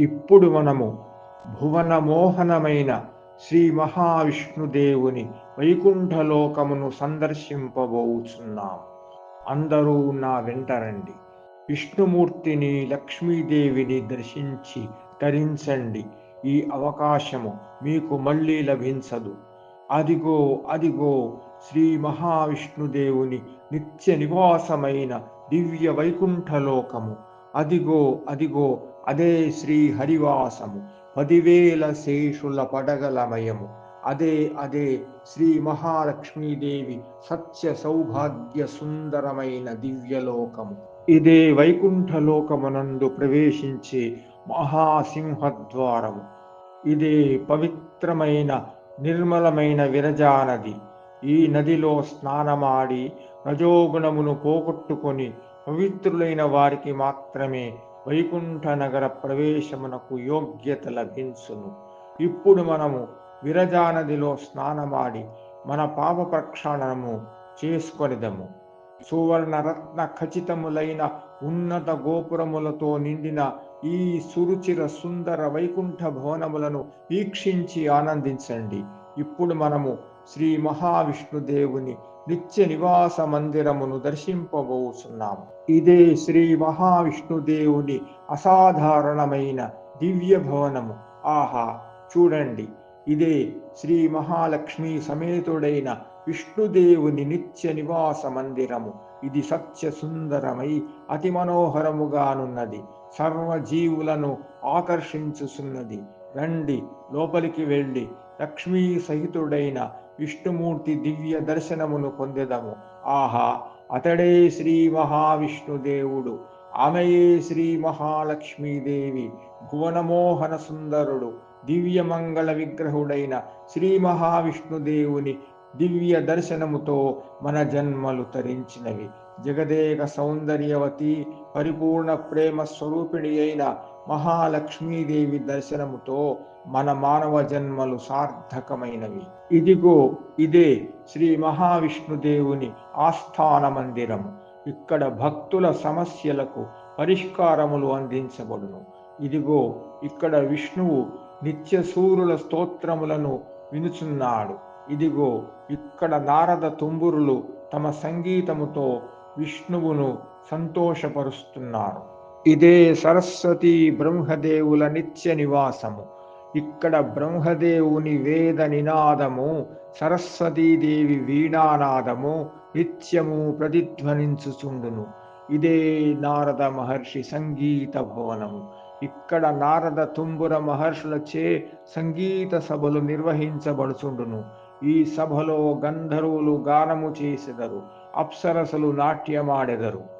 ఇప్పుడు మనము భువన మోహనమైన శ్రీ మహావిష్ణుదేవుని వైకుంఠలోకమును సందర్శింపబోచున్నాం. అందరూ నా వెంట రండి. విష్ణుమూర్తిని లక్ష్మీదేవిని దర్శించి తరించండి. ఈ అవకాశము మీకు మళ్ళీ లభించదు. అదిగో అదిగో శ్రీ మహావిష్ణుదేవుని నిత్య నివాసమైన దివ్య వైకుంఠలోకము. అదిగో అదిగో అదే శ్రీ హరివాసము పదివేల శేషుల పడగలమయము అదే అదే శ్రీ మహాలక్ష్మీదేవి సత్య సౌభాగ్య సుందరమైన దివ్యలోకము. ఇదే వైకుంఠలోకమునందు ప్రవేశించే మహాసింహద్వారము. ఇదే పవిత్రమైన నిర్మలమైన విరజానది. ఈ నదిలో స్నానమాడి రజోగుణమును పోగొట్టుకొని పవిత్రులైన వారికి మాత్రమే వైకుంఠ నగర ప్రవేశమునకు యోగ్యత లభించును. ఇప్పుడు మనము విరజానదిలో స్నానమాడి మన పాప ప్రక్షాళనము చేసుకొనిదము. సువర్ణరత్న ఖచితములైన ఖచ్చితములైన ఉన్నత గోపురములతో నిండిన ఈ సురుచిర సుందర వైకుంఠ భవనములను వీక్షించి ఆనందించండి. ఇప్పుడు మనము శ్రీ మహావిష్ణుదేవుని నిత్య నివాస మందిరమును దర్శింపబోతున్నాము ఇదే శ్రీ మహావిష్ణుదేవుని అసాధారణమైన దివ్య భవనము. ఆహా చూడండి. ఇదే శ్రీ మహాలక్ష్మి సమేతుడైన విష్ణుదేవుని నిత్య నివాస మందిరము. ఇది సత్య సుందరమై అతి మనోహరముగానున్నది. సర్వజీవులను ఆకర్షించుచున్నది. రండి లోపలికి వెళ్ళి లక్ష్మీ సహితుడైన విష్ణుమూర్తి దివ్య దర్శనమును పొందెదము. ఆహా అతడే శ్రీ మహావిష్ణుదేవుడు. ఆమెయే శ్రీ మహాలక్ష్మీదేవి. భువనమోహన సుందరుడు. దివ్యమంగళ విగ్రహుడైన శ్రీ మహావిష్ణుదేవుని దివ్య దర్శనముతో మన జన్మలు తరించినవి. జగదేక సౌందర్యవతి పరిపూర్ణ ప్రేమ స్వరూపిణి అయిన మహాలక్ష్మీదేవి దర్శనముతో మన మానవ జన్మలు సార్థకమైనవి. ఇదిగో ఇదే శ్రీ మహావిష్ణుదేవుని ఆస్థాన మందిరము ఇక్కడ భక్తుల సమస్యలకు పరిష్కారములు అందించబడును. ఇదిగో ఇక్కడ విష్ణువు నిత్య సూర్యుల స్తోత్రములను వినుచున్నాడు. ఇదిగో ఇక్కడ నారద తుంబురులు తమ సంగీతముతో విష్ణువును సంతోషపరుస్తున్నారు. ఇదే సరస్వతి బ్రహ్మదేవుల నిత్య నివాసము. ఇక్కడ బ్రహ్మదేవుని వేద నినాదము సరస్వతీదేవి వీణానాదము నిత్యము ప్రతిధ్వనించుచుండును. ఇదే నారద మహర్షి సంగీత భవనము. ఇక్కడ నారద తుంబుర మహర్షులచే సంగీత సభలు నిర్వహించబడుచుండును. ఈ సభలో గంధర్వులు గానము చేసెదరు అప్సరసలు నాట్యమాడెదరు.